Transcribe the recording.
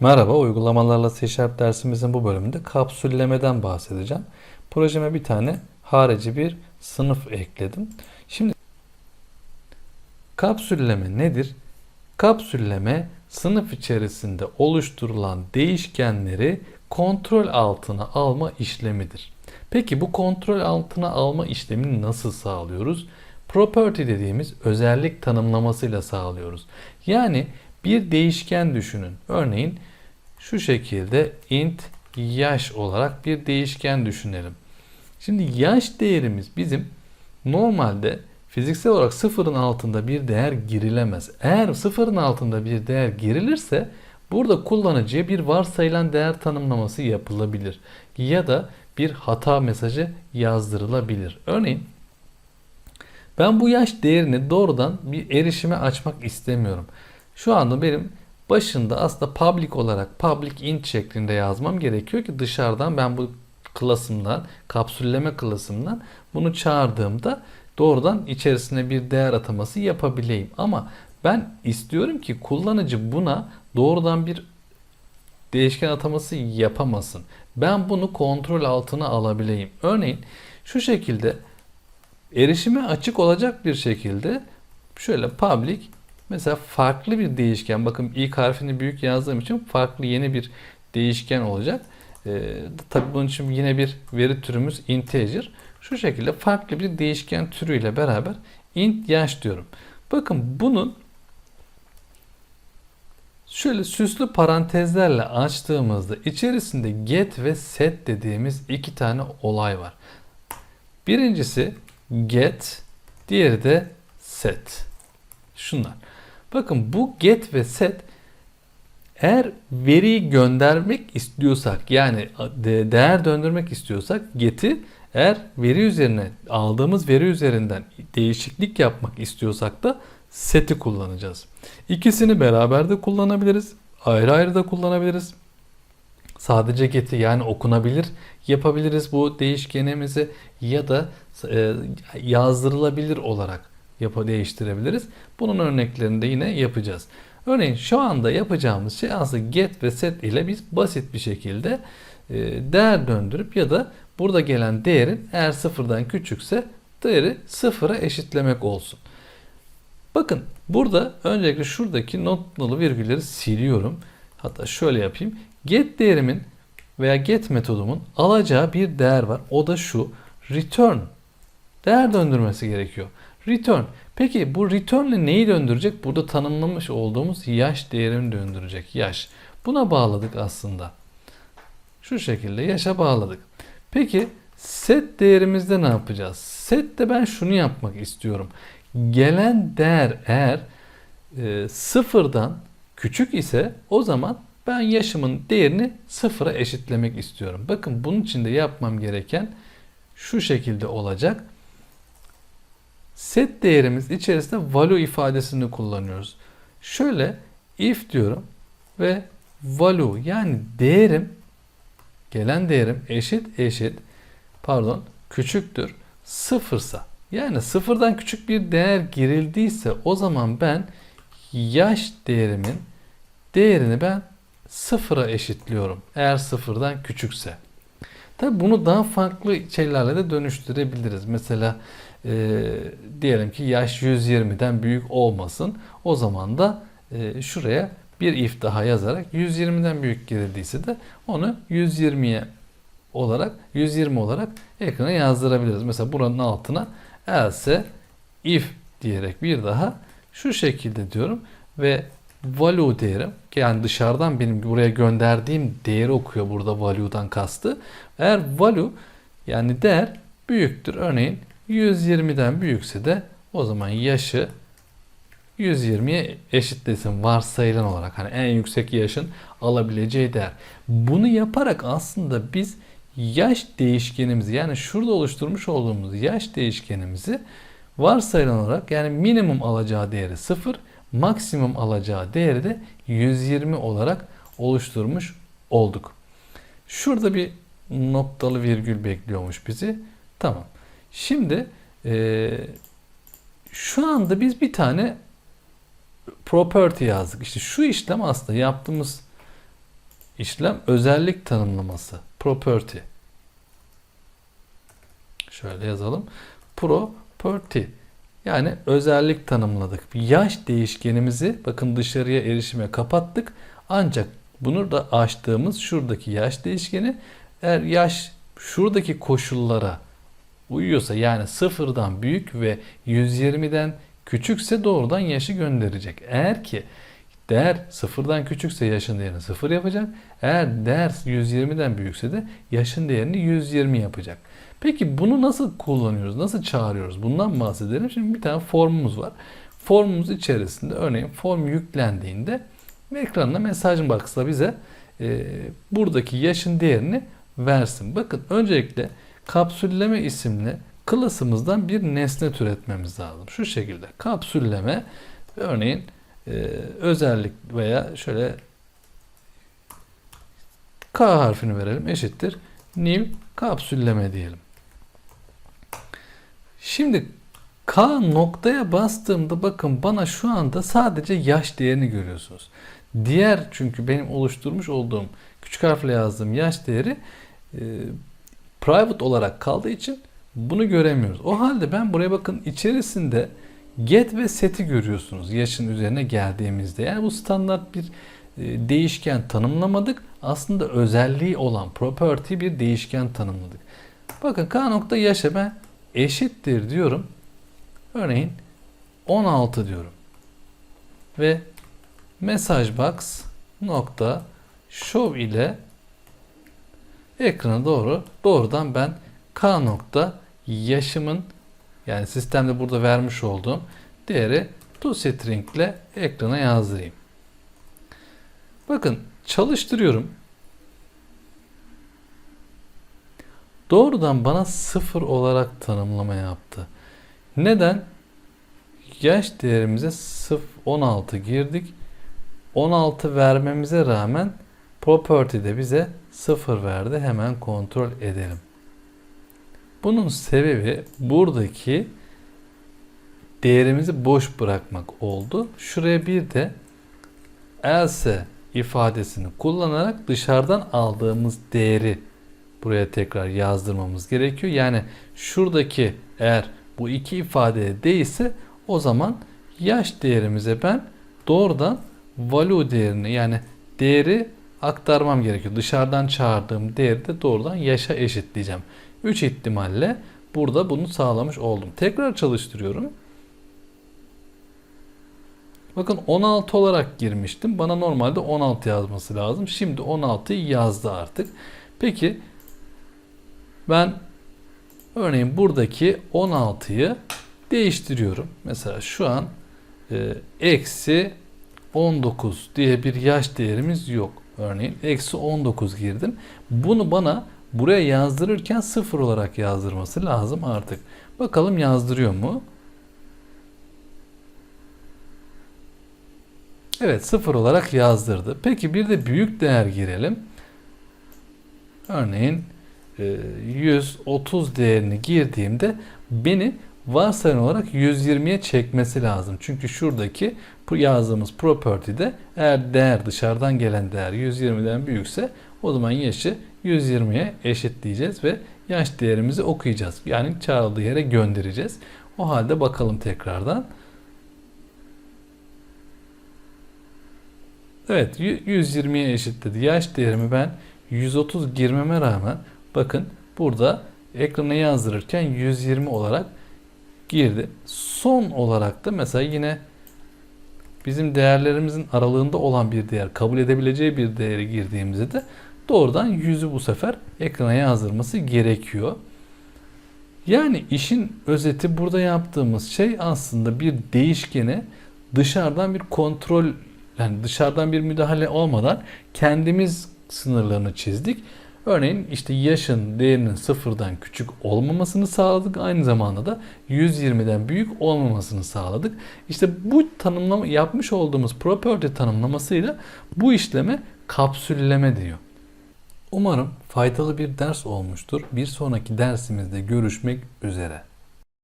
Merhaba, uygulamalarla C Sharp dersimizin bu bölümünde kapsüllemeden bahsedeceğim. Projeme bir tane harici bir sınıf ekledim. Şimdi kapsülleme nedir? Kapsülleme sınıf içerisinde oluşturulan değişkenleri kontrol altına alma işlemidir. Peki bu kontrol altına alma işlemini nasıl sağlıyoruz? Property dediğimiz özellik tanımlamasıyla sağlıyoruz. Yani bir değişken düşünün. Örneğin şu şekilde int yaş olarak bir değişken düşünelim. Şimdi yaş değerimiz bizim normalde fiziksel olarak sıfırın altında bir değer girilemez. Eğer sıfırın altında bir değer girilirse burada kullanıcıya bir varsayılan değer tanımlaması yapılabilir. Ya da bir hata mesajı yazdırılabilir. Örneğin ben bu yaş değerini doğrudan bir erişime açmak istemiyorum. Şu anda benim başında aslında public olarak public int şeklinde yazmam gerekiyor ki dışarıdan ben bu klasımdan, kapsülleme klasımdan bunu çağırdığımda doğrudan içerisine bir değer ataması yapabileyim. Ama ben istiyorum ki kullanıcı buna doğrudan bir değişken ataması yapamasın. Ben bunu kontrol altına alabileyim. Örneğin şu şekilde erişime açık olacak bir şekilde şöyle public mesela farklı bir değişken bakın ilk harfini büyük yazdığım için farklı yeni bir değişken olacak. Ee, tabii bunun için yine bir veri türümüz integer. Şu şekilde farklı bir değişken türüyle beraber int yaş diyorum. Bakın bunun şöyle süslü parantezlerle açtığımızda içerisinde get ve set dediğimiz iki tane olay var. Birincisi get, diğeri de set. Şunlar. Bakın bu get ve set eğer veriyi göndermek istiyorsak yani değer döndürmek istiyorsak get'i eğer veri üzerine aldığımız veri üzerinden değişiklik yapmak istiyorsak da set'i kullanacağız. İkisini beraber de kullanabiliriz. Ayrı ayrı da kullanabiliriz. Sadece get'i yani okunabilir yapabiliriz bu değişkenimizi ya da e, yazdırılabilir olarak yapı değiştirebiliriz. Bunun örneklerini de yine yapacağız. Örneğin şu anda yapacağımız şey aslında get ve set ile biz basit bir şekilde e, değer döndürüp ya da burada gelen değerin eğer sıfırdan küçükse değeri sıfıra eşitlemek olsun. Bakın burada öncelikle şuradaki noktalı virgülleri siliyorum. Hatta şöyle yapayım. Get değerimin veya get metodumun alacağı bir değer var. O da şu. Return. Değer döndürmesi gerekiyor. Return. Peki bu return ile neyi döndürecek? Burada tanımlamış olduğumuz yaş değerini döndürecek. Yaş. Buna bağladık aslında. Şu şekilde yaşa bağladık. Peki set değerimizde ne yapacağız? Sette ben şunu yapmak istiyorum. Gelen değer eğer e, sıfırdan küçük ise o zaman ben yaşımın değerini sıfıra eşitlemek istiyorum. Bakın bunun için de yapmam gereken şu şekilde olacak. Set değerimiz içerisinde value ifadesini kullanıyoruz. Şöyle if diyorum ve value yani değerim gelen değerim eşit eşit pardon küçüktür sıfırsa yani sıfırdan küçük bir değer girildiyse o zaman ben yaş değerimin değerini ben sıfıra eşitliyorum. Eğer sıfırdan küçükse. Tabi bunu daha farklı şeylerle de dönüştürebiliriz. Mesela e, diyelim ki yaş 120'den büyük olmasın. O zaman da e, şuraya bir if daha yazarak 120'den büyük girildiyse de onu 120'ye olarak 120 olarak ekrana yazdırabiliriz. Mesela buranın altına else if diyerek bir daha şu şekilde diyorum ve value değerim yani dışarıdan benim buraya gönderdiğim değeri okuyor burada value'dan kastı. Eğer value yani değer büyüktür. Örneğin 120'den büyükse de o zaman yaşı 120'ye eşitlesin varsayılan olarak hani en yüksek yaşın alabileceği değer. Bunu yaparak aslında biz yaş değişkenimizi yani şurada oluşturmuş olduğumuz yaş değişkenimizi varsayılan olarak yani minimum alacağı değeri 0, maksimum alacağı değeri de 120 olarak oluşturmuş olduk. Şurada bir noktalı virgül bekliyormuş bizi. Tamam. Şimdi e, şu anda biz bir tane property yazdık. İşte şu işlem aslında yaptığımız işlem özellik tanımlaması. Property. Şöyle yazalım. Property. Yani özellik tanımladık. Yaş değişkenimizi bakın dışarıya erişime kapattık. Ancak bunu da açtığımız şuradaki yaş değişkeni eğer yaş şuradaki koşullara uyuyorsa yani sıfırdan büyük ve 120'den küçükse doğrudan yaşı gönderecek. Eğer ki değer sıfırdan küçükse yaşın değerini sıfır yapacak. Eğer değer 120'den büyükse de yaşın değerini 120 yapacak. Peki bunu nasıl kullanıyoruz? Nasıl çağırıyoruz? Bundan bahsedelim. Şimdi bir tane formumuz var. Formumuz içerisinde örneğin form yüklendiğinde ekranına mesaj box'la bize e, buradaki yaşın değerini versin. Bakın öncelikle kapsülleme isimli klasımızdan bir nesne türetmemiz lazım. Şu şekilde kapsülleme örneğin e, özellik veya şöyle K harfini verelim eşittir new kapsülleme diyelim. Şimdi K noktaya bastığımda bakın bana şu anda sadece yaş değerini görüyorsunuz. Diğer çünkü benim oluşturmuş olduğum küçük harfle yazdığım yaş değeri e, private olarak kaldığı için bunu göremiyoruz. O halde ben buraya bakın içerisinde get ve set'i görüyorsunuz yaşın üzerine geldiğimizde. Yani bu standart bir e, değişken tanımlamadık. Aslında özelliği olan property bir değişken tanımladık. Bakın k nokta yaşa ben eşittir diyorum. Örneğin 16 diyorum. Ve message box nokta show ile ekrana doğru doğrudan ben k nokta yaşımın yani sistemde burada vermiş olduğum değeri toString ile ekrana yazdırayım. Bakın çalıştırıyorum. Doğrudan bana sıfır olarak tanımlama yaptı. Neden? Yaş değerimize 16 girdik. 16 vermemize rağmen property'de bize 0 verdi. Hemen kontrol edelim. Bunun sebebi buradaki değerimizi boş bırakmak oldu. Şuraya bir de else ifadesini kullanarak dışarıdan aldığımız değeri buraya tekrar yazdırmamız gerekiyor. Yani şuradaki eğer bu iki ifade değilse o zaman yaş değerimize ben doğrudan value değerini yani değeri aktarmam gerekiyor. Dışarıdan çağırdığım değeri de doğrudan yaşa eşitleyeceğim. 3 ihtimalle burada bunu sağlamış oldum. Tekrar çalıştırıyorum. Bakın 16 olarak girmiştim. Bana normalde 16 yazması lazım. Şimdi 16'yı yazdı artık. Peki ben örneğin buradaki 16'yı değiştiriyorum. Mesela şu an e, eksi 19 diye bir yaş değerimiz yok. Örneğin eksi 19 girdim. Bunu bana buraya yazdırırken 0 olarak yazdırması lazım artık. Bakalım yazdırıyor mu? Evet 0 olarak yazdırdı. Peki bir de büyük değer girelim. Örneğin 130 e, değerini girdiğimde beni varsayılan olarak 120'ye çekmesi lazım. Çünkü şuradaki yazdığımız property'de eğer değer dışarıdan gelen değer 120'den büyükse o zaman yaşı 120'ye eşitleyeceğiz ve yaş değerimizi okuyacağız. Yani çağrıldığı yere göndereceğiz. O halde bakalım tekrardan. Evet 120'ye eşitledi. Yaş değerimi ben 130 girmeme rağmen bakın burada ekrana yazdırırken 120 olarak girdi. Son olarak da mesela yine bizim değerlerimizin aralığında olan bir değer kabul edebileceği bir değeri girdiğimizde de doğrudan yüzü bu sefer ekrana yazdırması gerekiyor. Yani işin özeti burada yaptığımız şey aslında bir değişkeni dışarıdan bir kontrol yani dışarıdan bir müdahale olmadan kendimiz sınırlarını çizdik. Örneğin işte yaşın değerinin sıfırdan küçük olmamasını sağladık. Aynı zamanda da 120'den büyük olmamasını sağladık. İşte bu tanımlama yapmış olduğumuz property tanımlamasıyla bu işleme kapsülleme diyor. Umarım faydalı bir ders olmuştur. Bir sonraki dersimizde görüşmek üzere.